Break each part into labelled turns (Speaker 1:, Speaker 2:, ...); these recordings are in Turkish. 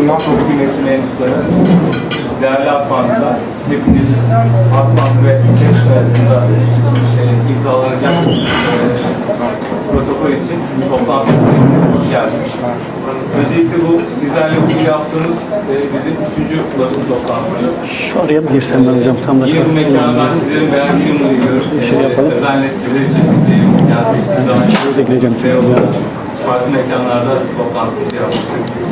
Speaker 1: Kurumdan Toplum Hizmeti mensupları, değerli Akbank'ta hepiniz Akbank ve KESK arasında e, imzalanacak e, protokol için toplantıya hoş geldiniz. Öncelikle bu sizlerle bugün yaptığımız e, bizim üçüncü basın toplantısı.
Speaker 2: Şu araya mı girsem ben hocam tam da
Speaker 1: Yine bu mekandan sizlerin beğendiğini umuyorum.
Speaker 2: Bir şey yapalım.
Speaker 1: Özellikle sizler için e, bu mekan seçtiğiniz zaman
Speaker 2: de gireceğim.
Speaker 1: Farklı mekanlarda toplantı yapmıştık.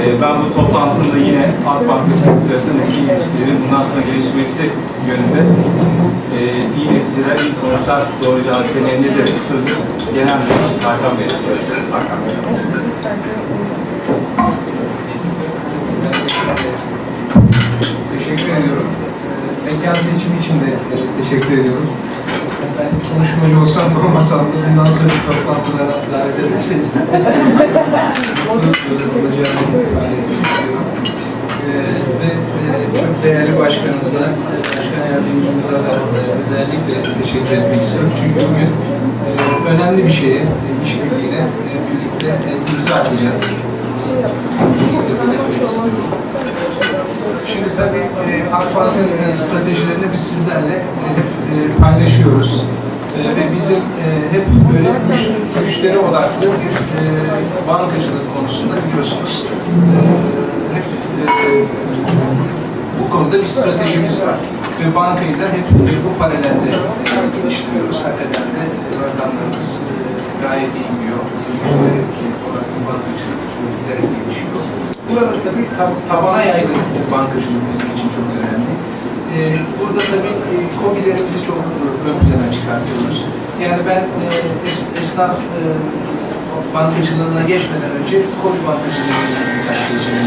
Speaker 1: Ee, ben bu toplantının da yine Akbank ve Çeşit arasındaki ilişkilerin bundan sonra gelişmesi yönünde e, iyi neticeler, iyi sonuçlar doğuracağını temenni ederek sözü genel müdür Hakan Bey'e. Hakan Bey.
Speaker 3: Teşekkür ediyorum. Ee, Mekan seçimi için de e, teşekkür ediyorum. Ben konuşmacı olsam da olmasam da bundan sonra toplantılara davet ederseniz. Ee, Ve e, çok değerli başkanımıza, başkan yardımcımıza da e, özellikle teşekkür etmek istiyorum. Çünkü bugün e, önemli bir şeye, işbirliğine birlikte imza atacağız. Tabii Akbank'ın e, stratejilerini biz sizlerle e, e, paylaşıyoruz. Ve bizim hep böyle güçlere odaklı bir bankacılık konusunda biliyorsunuz. Hep bu konuda bir stratejimiz var. Ve bankayı da hep bu paralelde geliştiriyoruz. Hakikaten de rakamlarımız gayet iyi gidiyor. Yüzde olarak bankacılık giderek gelişiyor. Burada tabii ta- tabana yaygın bankacılık bizim için çok önemli. Ee, burada tabii e, kobilerimizi çok ön plana çıkartıyoruz. Yani ben e, es- esnaf e, bankacılığına geçmeden önce kobi bankacılığına birkaç şey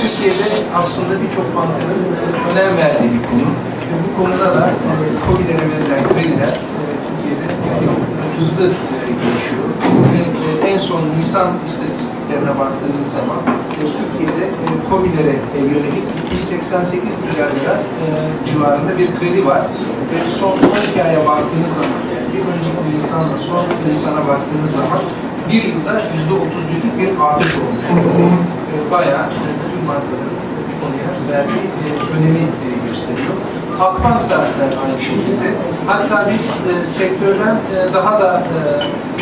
Speaker 3: Türkiye'de aslında birçok bankanın önem verdiği bir konu. Bu konuda da e, kobilere verilen krediler hızlı e, gelişiyor. Ve e, en son Nisan istatistiklerine baktığımız zaman e, Türkiye'de COBİ'lere yönelik 288 milyar lira civarında bir kredi var. Ve son 12 aya baktığınız zaman, yani bir önceki Nisan'la son Nisan'a baktığınız zaman bir yılda %31'lik bir artış olmuş. Bayağı bütün bankaların bu konuya verdiği önemi gösteriyor. Akbank da e, aynı şekilde. Hatta biz e, sektörden e, daha da e,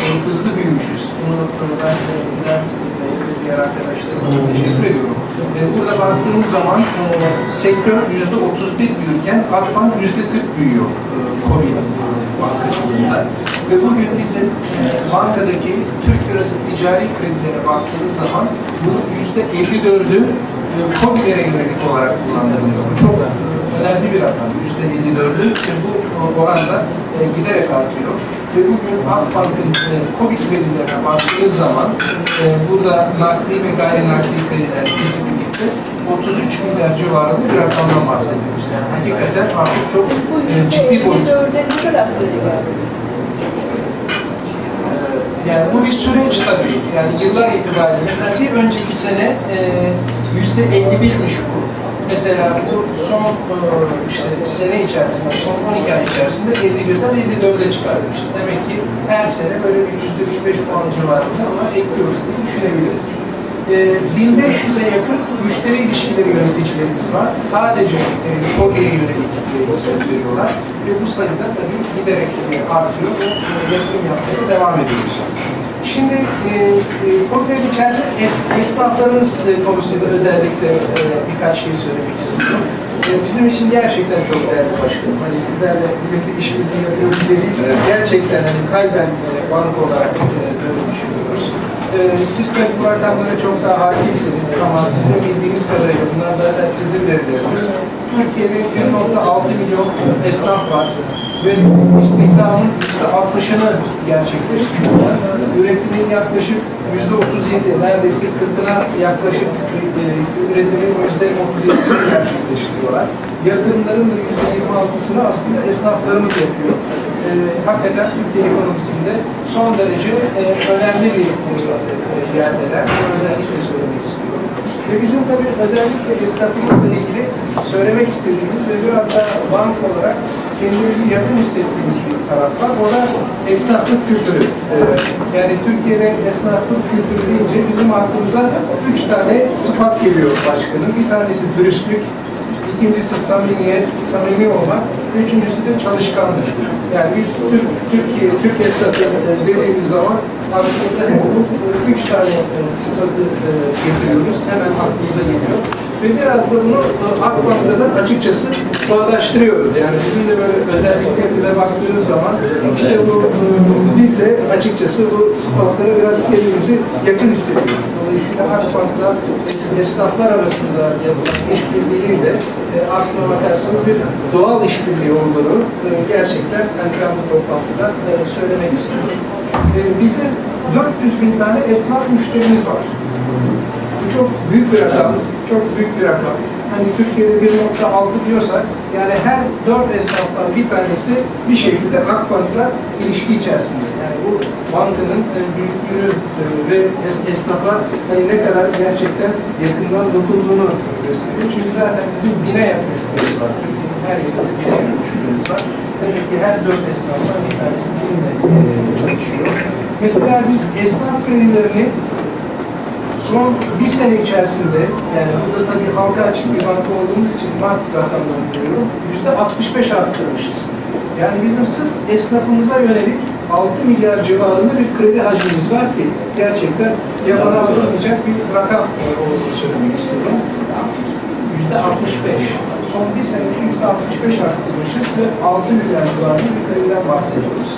Speaker 3: e, hızlı büyümüşüz. Bunu e, ben e, Bey ve diğer arkadaşlarıma teşekkür ediyorum. E, burada baktığımız zaman e, sektör yüzde 31 büyürken Akbank yüzde 40 büyüyor e, Covid bankacılığında. Ve bugün bizim e, bankadaki Türk lirası ticari kredilere baktığımız zaman bunun yüzde 54'ü e, COBİ'lere yönelik olarak kullandırılıyor. Çok e, önemli bir rakam. Yüzde 54'ü ve bu oranda e, giderek artıyor. Ve bugün Akbank'ın e, Covid kredilerine baktığınız zaman e, burada nakli ve gayri nakli krediler ikisi birlikte 33 milyar civarında bir rakamdan bahsediyoruz. Yani hakikaten artık çok e, ciddi boyut. Ee, Yani bu bir süreç tabii. Yani yıllar itibariyle. Mesela bir önceki sene e, yüzde 51'miş bu. Mesela bu son e, işte sene içerisinde, son 12 ay içerisinde 51'den 54'e çıkartmışız. Demek ki her sene böyle bir yüzde 3-5 puan civarında ona ekliyoruz diye düşünebiliriz. E, 1500'e yakın müşteri ilişkileri yöneticilerimiz var. Sadece KOGE'ye yönelik hizmet veriyorlar. Ve bu sayıda tabii giderek e, artıyor ve e, yatırım yapmaya devam ediyoruz. Şimdi e, e, KOGE'nin içerisinde es, esnaflarımız e, konusunda özellikle e, birkaç şey söylemek istiyorum. E, bizim için gerçekten çok değerli başkanım. Hani sizlerle birlikte işbirliği yapıyoruz dediğim gerçekten hani kalben e, banka olarak e, böyle düşünüyoruz. Ee, siz tabii bu rakamlara çok daha hakimsiniz ama bizim bildiğimiz kadarıyla bunlar zaten sizin verileriniz. Türkiye'de 1.6 milyon esnaf var ve istihdamın %60'ını gerçekleştiriyorlar. Üretimin yaklaşık %37, neredeyse 40'ına yaklaşık e, üretimin %37'sini gerçekleştiriyorlar. Yatırımların da %26'sını aslında esnaflarımız yapıyor. E, hakikaten Türkiye ekonomisinde son derece e, önemli bir e, yerdeler. Özellikle söylemek istiyorum. Ve bizim tabii özellikle esnafımızla ilgili söylemek istediğimiz ve biraz da bank olarak kendimizi yakın hissettiğimiz bir taraf var. O da esnaflık kültürü. Ee, yani Türkiye'de esnaflık kültürü deyince bizim aklımıza üç tane sıfat geliyor başkanım. Bir tanesi dürüstlük, ikincisi samimiyet, samimi olmak, üçüncüsü de çalışkanlık. Yani biz Türk, Türkiye, Türk esnafı dediğimiz zaman aklımıza bu üç tane sıfatı e, getiriyoruz. Hemen aklımıza geliyor. Ve biraz da bunu Akbank'ta da açıkçası bağdaştırıyoruz. Yani bizim de böyle özelliklerimize baktığınız zaman işte bu e, biz de açıkçası bu sıfatlara biraz kendimizi yakın hissediyoruz. Dolayısıyla Akbank'ta es- esnaflar arasında yapılan işbirliği de e, aslına bakarsanız bir doğal işbirliği olduğunu e, gerçekten ben an bu toplantıda söylemek istiyorum. Bizim 400 bin tane esnaf müşterimiz var. Bu çok büyük bir rakam, çok büyük bir rakam. Hani Türkiye'de 1.6 diyorsak, yani her dört esnaftan bir tanesi bir şekilde Akbank'la ilişki içerisinde. Yani bu bankanın büyüklüğünü e, ve es- esnafa hani ne kadar gerçekten yakından dokunduğunu gösteriyor. Çünkü zaten bizim bine yakın şubemiz var. Her yerinde bine yakın şubemiz var. Demek ki her dört esnaftan bir tanesi bizimle e, çalışıyor. Mesela biz esnaf kredilerini son bir sene içerisinde, yani burada tabii halka açık bir banka olduğumuz için Mart rakamlarını görüyorum, yüzde 65 arttırmışız. Yani bizim sırf esnafımıza yönelik 6 milyar civarında bir kredi hacmimiz var ki gerçekten yabana alınmayacak bir rakam olduğunu söylemek istiyorum. Yüzde 65. Son bir senede yüzde 65 arttırmışız ve 6 milyar civarında bir krediden bahsediyoruz.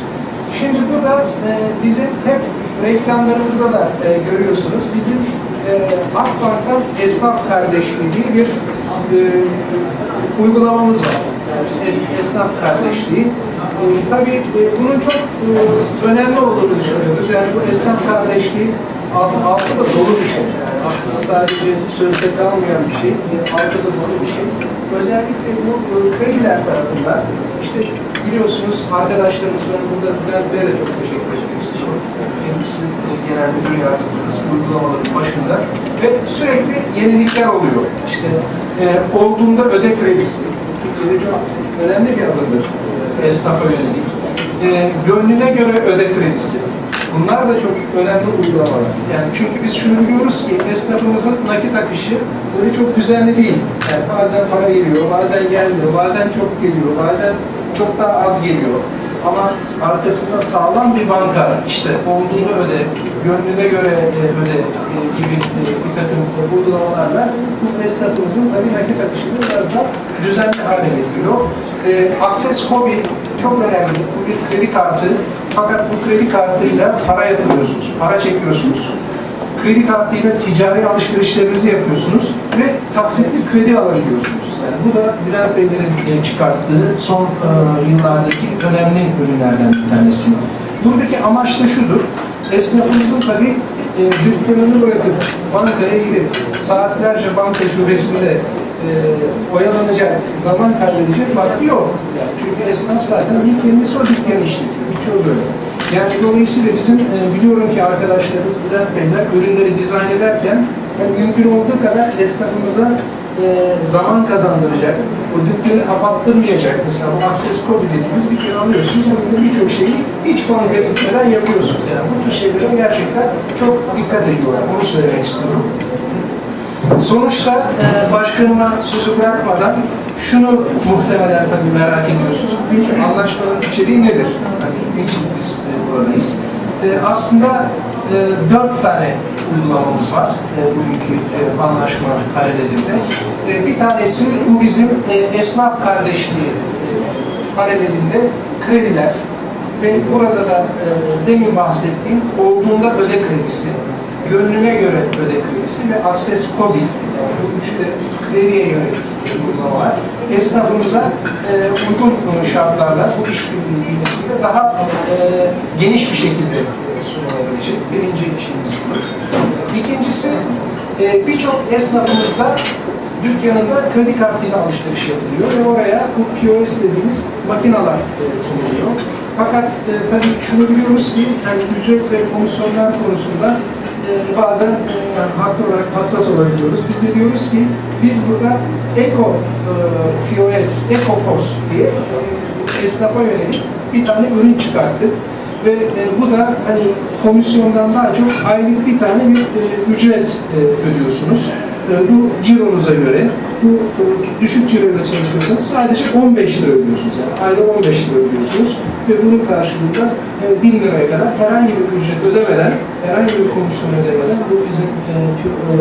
Speaker 3: Şimdi burada e, bizim hep reklamlarımızda da e, görüyorsunuz. Bizim e, Akbank'tan esnaf kardeşliği diye bir e, uygulamamız var. Es, esnaf kardeşliği. E, tabii e, bunun çok e, önemli olduğunu düşünüyoruz. Yani bu esnaf kardeşliği altı, altı da dolu bir şey. Yani aslında sadece sözde kalmayan bir şey, e, altı da dolu bir şey. Özellikle bu e, krediler tarafında işte biliyorsunuz arkadaşlarımızdan burada Bülent Bey'e çok teşekkür etmek istiyorum. Kendisi genel müdür yardımcımız uygulamaların başında ve sürekli yenilikler oluyor. İşte e, olduğunda öde kredisi. Türkiye'de çok önemli bir adımdır e, esnafa yönelik. E, gönlüne göre öde kredisi. Bunlar da çok önemli uygulamalar. Yani çünkü biz şunu biliyoruz ki esnafımızın nakit akışı böyle çok düzenli değil. Yani bazen para geliyor, bazen gelmiyor, bazen çok geliyor, bazen çok daha az geliyor. Ama arkasında sağlam bir banka, işte olduğunu öde, gönlüne göre e, öde e, gibi e, bir takım uygulamalarla bu esnafımızın tabii nakit akışını biraz daha düzenli hale getiriyor. E, Access Kobi çok önemli. Bu bir kredi kartı. Fakat bu kredi kartıyla para yatırıyorsunuz, para çekiyorsunuz. Kredi kartıyla ticari alışverişlerinizi yapıyorsunuz ve taksitli kredi alabiliyorsunuz. Bu da Bülent Beylerin e, çıkarttığı son e, yıllardaki önemli ürünlerden bir tanesi. Buradaki amaç da şudur. Esnafımızın tabii e, dükkanını bırakıp bankaya gidip saatlerce banka şubesinde e, oyalanacak, zaman kaybedecek vakti yok. Yani çünkü esnaf zaten bir kendisi o dükkanı işletiyor. Birçoğu böyle. Yani dolayısıyla bizim e, biliyorum ki arkadaşlarımız Bülent Beyler ürünleri dizayn ederken yani mümkün olduğu kadar esnafımıza e, zaman kazandıracak, o dükkanı kapattırmayacak. Mesela bu Access Code dediğimiz bir kere alıyorsunuz, onun birçok şeyi hiç banka gitmeden yapıyorsunuz. Yani bu tür şeylere gerçekten çok dikkat ediyorlar. Onu söylemek istiyorum. Sonuçta e, başkanıma sözü bırakmadan şunu muhtemelen tabii merak ediyorsunuz. Bugünkü anlaşmanın içeriği nedir? Hani niçin biz e, buradayız? E, aslında dört tane uygulamamız var. E, bugünkü e, anlaşma paralelinde. E, bir tanesi bu bizim e, esnaf kardeşliği e, paralelinde krediler. Ve burada da e, demin bahsettiğim olduğunda öde kredisi, gönlüne göre öde kredisi ve Access Kobi, yani bu üç de krediye yönelik uygulamalar esnafımıza e, uygun şartlarla bu işbirliği bünyesinde daha e, geniş bir şekilde sunulabilecek birinci şeyimiz bu. İkincisi e, birçok esnafımızda dükkanında kredi kartıyla alışveriş yapılıyor ve oraya bu POS dediğimiz makineler e, konuluyor. Fakat e, tabii şunu biliyoruz ki yani ücret ve komisyonlar konusunda e, bazen e, haklı olarak hassas olabiliyoruz. Biz de diyoruz ki biz burada Eko e, POS, Eko POS diye e, esnafa yönelik bir tane ürün çıkarttık. Ve e, bu da hani komisyondan daha çok aylık bir tane bir e, ücret e, ödüyorsunuz. E, bu cironuza göre, bu e, düşük ciroyla çalışıyorsanız sadece 15 lira ödüyorsunuz. Yani ayda 15 lira ödüyorsunuz ve bunun karşılığında e, 1000 liraya kadar herhangi bir ücret ödemeden, herhangi bir komisyon ödemeden bu bizim e, e,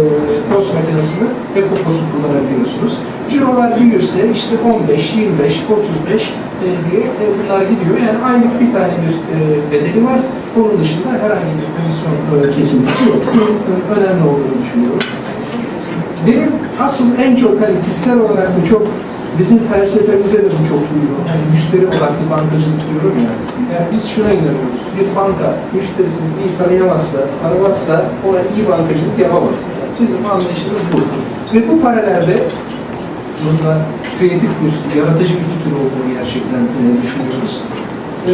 Speaker 3: POS makinesini Ekopos'u kullanabiliyorsunuz. Cirolar büyürse işte 15, 25, 35 e, diye e, bunlar gidiyor. Yani aylık bir tane bir e, bedeli var. Onun dışında herhangi bir komisyon e, kesintisi yok. E, önemli olduğunu düşünüyorum. Benim asıl en çok hani kişisel olarak da çok bizim felsefemize de çok uyuyor. Yani müşteri odaklı bankacılık diyorum ya. Yani biz şuna inanıyoruz. Bir banka müşterisini iyi tanıyamazsa, aramazsa ona iyi bankacılık yapamaz. Bizim anlayışımız bu. Ve bu paralelde bunda kreatif bir, yaratıcı bir fikir olduğunu gerçekten e, düşünüyoruz. E,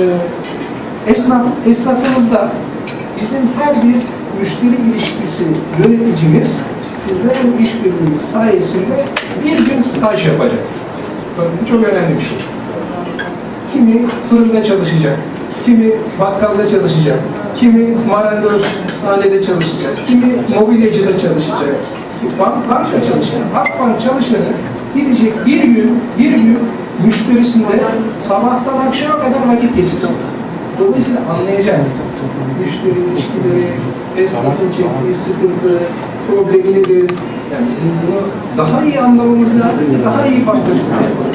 Speaker 3: esnaf, esnafımızda bizim her bir müşteri ilişkisi yöneticimiz sizlerin işbirliği sayesinde bir gün staj yapacak. Bakın çok önemli bir şey. Kimi fırında çalışacak, kimi bakkalda çalışacak, kimi marangozhanede çalışacak, kimi mobilyacıda çalışacak, bank, banka çalışacak. Akbank çalışanı gidecek bir gün, bir gün müşterisinde sabahtan akşama kadar vakit geçirecek. Dolayısıyla anlayacak. Müşteri ilişkileri, esnafın çektiği sıkıntı, problemi nedir? Yani bizim bunu daha iyi anlamamız lazım ve daha iyi yapalım.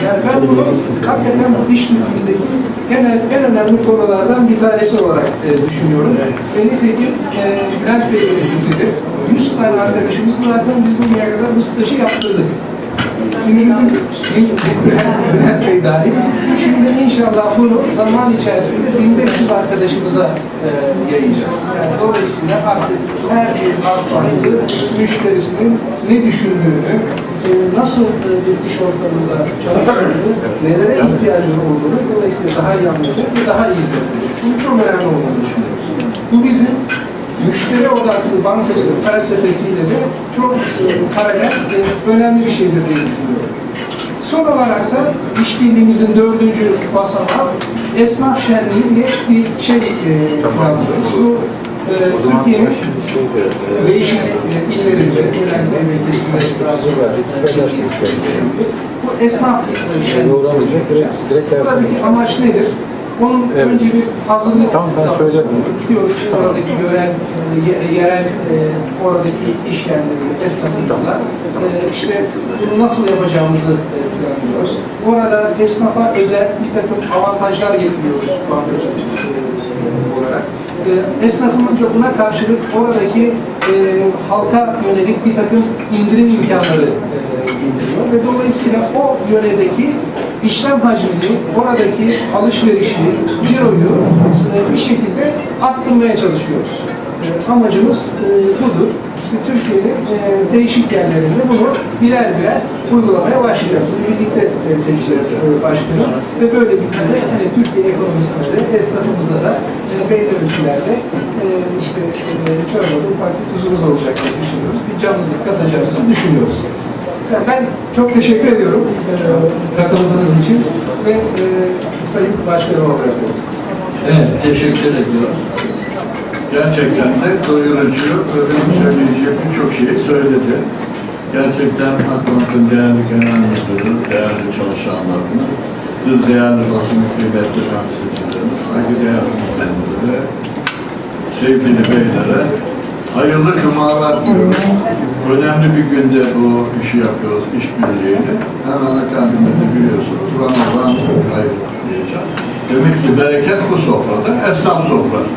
Speaker 3: Yani ben bunu hakikaten bu iş bilgindeki genel, en önemli konulardan bir tanesi olarak e, düşünüyorum. Ve nitekim e, Bülent Bey'in fikridir. 100 tane arkadaşımız zaten biz bugüne kadar bu stajı yaptırdık. Bizim Bülent Bey dahil. Şimdi inşallah bunu zaman içerisinde 1500 arkadaşımıza e, yayacağız. Yani dolayısıyla artık her bir Akbank'ı müşterisinin ne düşündüğünü, e, nasıl e, bir iş ortamında çalıştığını, nelere ihtiyacı olduğunu dolayısıyla daha iyi anlayacak ve daha iyi izletecek. Bunun çok önemli olduğunu düşünüyoruz. Bu bizim müşteri odaklı bankacılık felsefesiyle de çok e, paralel e, önemli bir şeydir diye düşünüyorum. Son olarak da işbirliğimizin dördüncü basamağı esnaf şenliği diye bir şey e, planlıyoruz. Bu e, Türkiye'nin değişik e, illerinde, özellikle memleketinde bu esnaf e, şenliği yapacağız. Buradaki amaç nedir? Onun önce bir hazırlık
Speaker 4: Tamam, ben söyledim.
Speaker 3: diyoruz. Oradaki gören, e, ye- yerel, e, oradaki iş yerleri, esnafımızla e, işte bunu nasıl yapacağımızı e, planlıyoruz. Orada esnafa özel bir takım avantajlar getiriyoruz bankacılık e, olarak. E, Esnafımız da buna karşılık oradaki e, halka yönelik bir takım indirim imkanları e, getiriyor ve dolayısıyla o yönedeki işlem hacmini, oradaki alışverişi, ciroyu e, bir şekilde arttırmaya çalışıyoruz. E, Amacımız e, budur. İşte Türkiye'nin değişik yerlerinde bunu birer birer uygulamaya başlayacağız. Bunu birlikte seçeceğiz başkanı. Ve böyle bir tane hani Türkiye ekonomisine de, esnafımıza da e, belli ölçülerde e, işte ufak bir tuzumuz olacak diye düşünüyoruz. Bir canlılık katacağımızı düşünüyoruz. Ben çok teşekkür ediyorum e, katıldığınız için ve e, Sayın Başkanıma bırakıyorum.
Speaker 5: Evet, teşekkür ediyorum. Gerçekten de doyurucu ve benim söyleyeceğim birçok şeyi söyledi. Gerçekten Akbank'ın değerli genel müdürü, değerli çalışanlarını, siz değerli basın kıymetli temsilcileriniz, saygıdeğer müdürlere, sevgili beylere hayırlı cumalar diyorum. Önemli bir günde bu işi yapıyoruz, işbirliğini. Hemen akabinde de biliyorsunuz Ramazan ayı diyeceğim. Demek ki bereket bu sofrada, esnaf sofrası.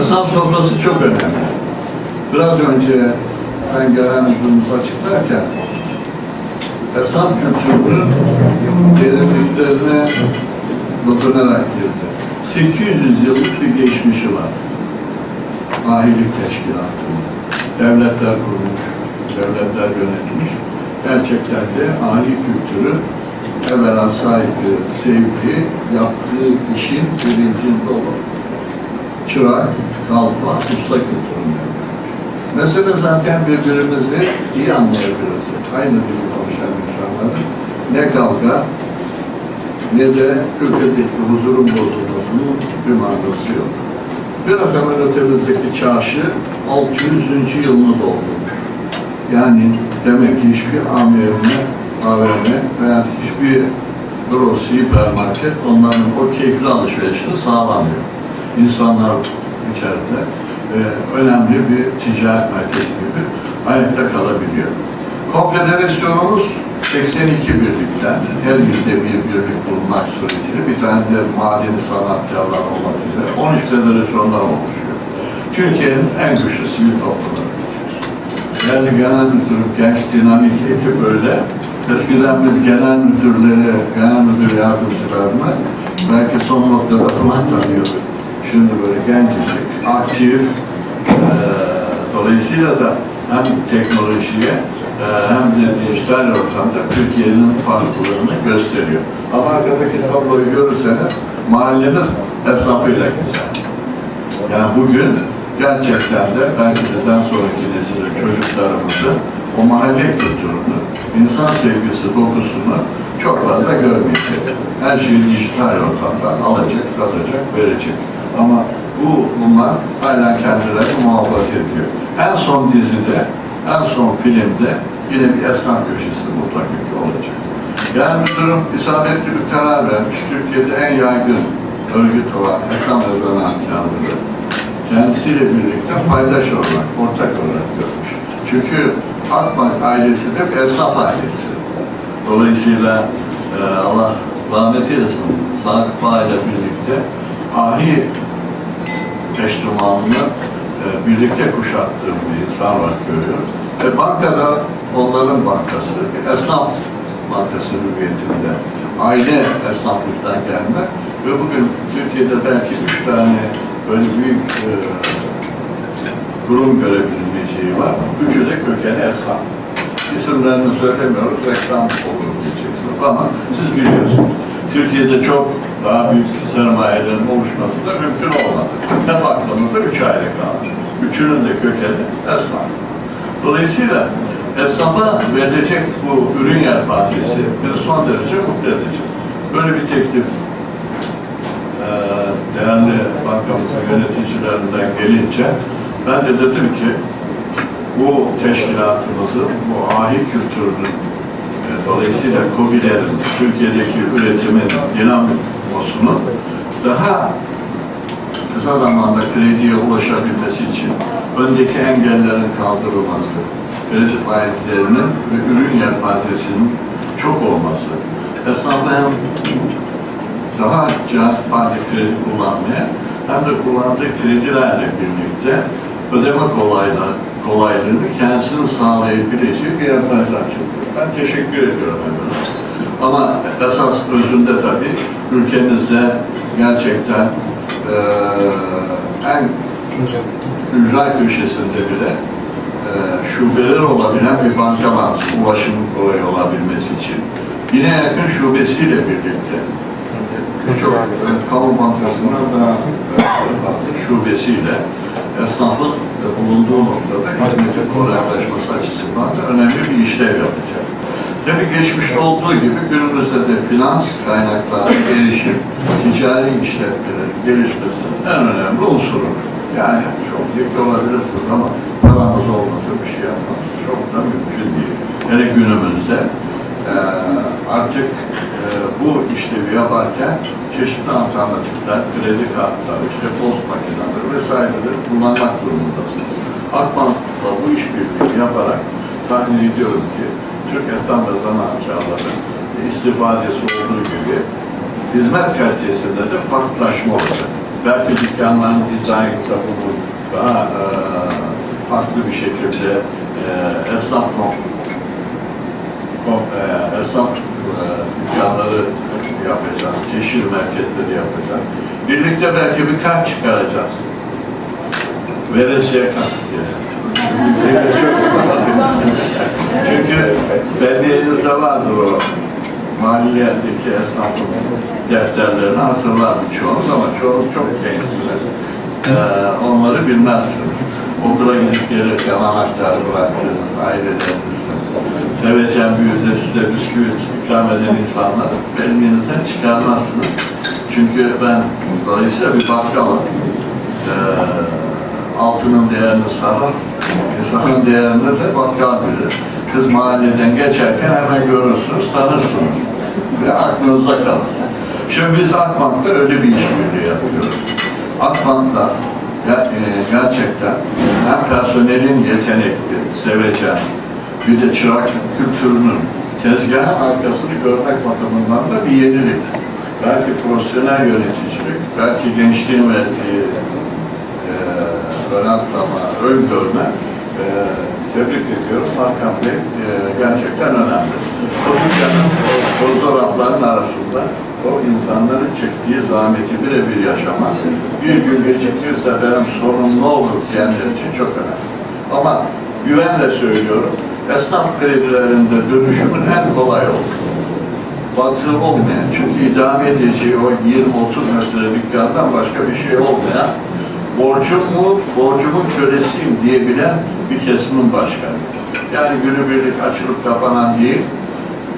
Speaker 5: Esnaf sofrası çok önemli. Biraz önce ben müdürümüz açıklarken esnaf kültürünün derinliklerine dokunarak girdi. 800 yıllık bir geçmişi var. Ahilik teşkilatı. Devletler kurmuş, devletler yönetmiş. Gerçekten de ahi kültürü evvela saygı, sevgi, yaptığı işin bilincinde olan çırak, kalfa, usta kültüründen. Mesele zaten birbirimizi iyi anlayabiliriz. Aynı dili konuşan insanların ne kavga ne de ülkedeki huzurun bozulmasının bir manası yok. Biraz hemen ötemizdeki çarşı 600. yılını doldurmuş. Yani demek ki hiçbir AVM, AVM veya hiçbir Gross, hipermarket onların o keyifli alışverişini sağlamıyor. İnsanlar içeride e, önemli bir ticaret merkezi gibi ayakta kalabiliyor. Konfederasyonumuz 82 birlikten, her ilde bir birlik bulunmak suretiyle bir tane de madeni sanatkarlar olmak üzere 13 federasyondan oluşuyor. Türkiye'nin en güçlü sivil toplumları. Yani genel müdürüm, genç dinamik ekip öyle. Eskiden biz genel müdürleri, genel müdür yardımcılarını belki son noktada falan tanıyorduk. Şimdi böyle gencecik, aktif, eee, dolayısıyla da hem teknolojiye hem de dijital ortamda Türkiye'nin farklılığını gösteriyor. Ama arkadaki tabloyu görürseniz mahallemiz esnafıyla güzel. Yani bugün gerçekten de belki bizden sonraki nesil çocuklarımızı o mahalle kültürünü, insan sevgisi dokusunu çok fazla görmeyecek. Her şeyi dijital ortamda alacak, satacak, verecek. Ama bu bunlar hala kendilerini muhafaza ediyor. En son dizide, en son filmde yine bir esnaf köşesi mutlaka ki olacak. Yani müdürüm isabetli bir karar vermiş. Türkiye'de en yaygın örgüt olan Ekran ve Zanaatkarlığı kendisiyle birlikte paydaş olarak, ortak olarak görmüş. Çünkü Akbank ailesi de bir esnaf ailesi. Dolayısıyla e, Allah rahmet eylesin, Sadık Bağ ile birlikte ahi eşdumanını e, birlikte kuşattığım bir insan olarak görüyorum. Ve bankada onların bankası, esnaf bankası hüviyetinde, aile esnaflıktan gelme ve bugün Türkiye'de belki üç tane böyle büyük e, kurum görebileceği var. Üçü de kökeni esnaf. İsimlerini söylemiyoruz, reklam olur diyeceksiniz ama siz biliyorsunuz. Türkiye'de çok daha büyük sermayelerin oluşması da mümkün olmadı. Hep aklımızda üç aile kaldı. Üçünün de kökeni esnaf. Dolayısıyla esnafa verilecek bu ürün yelpazesi bizi son derece mutlu edecek. Böyle bir teklif eee, değerli bankamızın yöneticilerinden gelince ben de dedim ki bu teşkilatımızın, bu ahi kültürünün e, dolayısıyla COBİ'lerin Türkiye'deki üretimin dinamikosunu daha kısa zamanda krediye ulaşabilmesi için öndeki engellerin kaldırılması, kredi faizlerinin ve ürün yelpazesinin çok olması, esnafı hem daha cazip halde kredi kullanmaya hem de kullandığı kredilerle birlikte ödeme kolayla, kolaylığını kendisinin sağlayabileceği bir yelpaze açıldı. Ben teşekkür ediyorum efendim. Ama esas özünde tabii ülkemizde gerçekten eee en ücra köşesinde bile şubeler olabilen bir banka lazım. Ulaşımın kolay olabilmesi için. Yine yakın şubesiyle birlikte birçok kamu bankasının da e, şubesiyle esnafın e, bulunduğu noktada hizmetin kolaylaşması açısından da önemli bir işlev yapacak. Tabii geçmişte olduğu gibi günümüzde de finans kaynaklarına erişim, ticari işletmelerin gelişmesinin en önemli unsuru. Yani zeki olabilirsiniz ama paranız olmasa bir şey yapmanız çok da mümkün değil. Hele günümüzde e, artık e, bu işlevi yaparken çeşitli alternatifler, kredi kartları, işte post makineleri vesaireleri kullanmak durumundasınız. Akbank'la bu işbirliğini yaparak tahmin ediyorum ki Türk esnaf ve sanatçıları istifadesi olduğu gibi hizmet kalitesinde de farklılaşma olacak. Belki dükkanların dizayn kitabını daha e, farklı bir şekilde e, esnaf e, esnaf e, dükkanları yapacağız, merkezleri yapacağız. Birlikte belki bir kart çıkaracağız. Veresiye kart. Çünkü belediyenizde vardır o mahallelerdeki esnafın defterlerini hatırlar birçoğunuz ama çoğunuz çok gençsiniz. E, onları bilmezsiniz. Okula gidip gelirken anahtarı bıraktığınız aileleriniz, sevecen bir yüzde size bisküvi ikram eden insanlar elinizden çıkarmazsınız. Çünkü ben dolayısıyla bir bakkalım. E, altının değerini sarar, insanın değerini de bakkal bilir. Kız mahalleden geçerken hemen görürsünüz, tanırsınız ve aklınızda kalır. Şimdi biz Akbank'ta öyle bir işbirliği yapıyoruz. Akbank'ta e, gerçekten hem personelin yetenekli, sevecen, bir de çırak kültürünün tezgahın arkasını görmek bakımından da bir yenilik. Belki profesyonel yöneticilik, belki gençliğin verdiği e, önemlama, öngörme e, tebrik ediyorum. Hakan Bey e, gerçekten önemli. Fotoğrafların arasında o insanların çektiği zahmeti birebir yaşamak bir gün gecikirse benim sorunum ne olur diyenler için çok önemli. Ama güvenle söylüyorum, esnaf kredilerinde dönüşümün en kolay olduğu batığı olmayan, çünkü idame edeceği o 20-30 metre dükkandan başka bir şey olmayan, borcum mu, borcumun kölesiyim diyebilen bir kesimin başkanı. Yani günübirlik açılıp kapanan değil,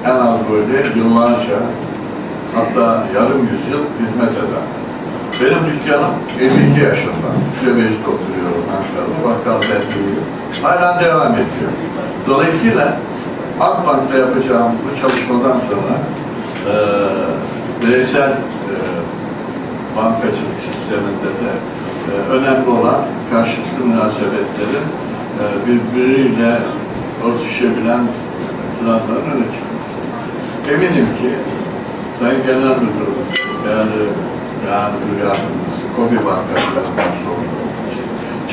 Speaker 5: en az böyle yıllarca, hatta yarım yüzyıl hizmet eden. Benim dükkanım 52 yaşında. Cebeci'de oturuyorum Ankara'da. Bakkal değilim. Hala devam ediyor. Dolayısıyla Akbank'ta yapacağım bu çalışmadan sonra eee bireysel eee, bankacılık sisteminde de eee, önemli olan karşılıklı münasebetlerin eee, birbiriyle örtüşebilen planların öne çıkması. Eminim ki Sayın Genel Müdürüm, yani yani bir yardımcısı, KOBİ bankacılığından sorumlu.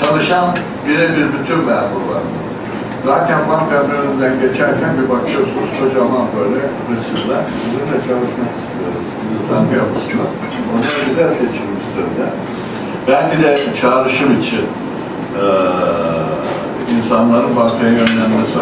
Speaker 5: Çalışan birebir bütün memurlar. Zaten banka önünden geçerken bir bakıyorsunuz kocaman böyle resimler. Sizinle çalışmak istiyoruz. Bizi tanıyor musunuz? Onlar güzel seçilmiştir de. Belki de çağrışım için eee insanların bankaya yönelmesi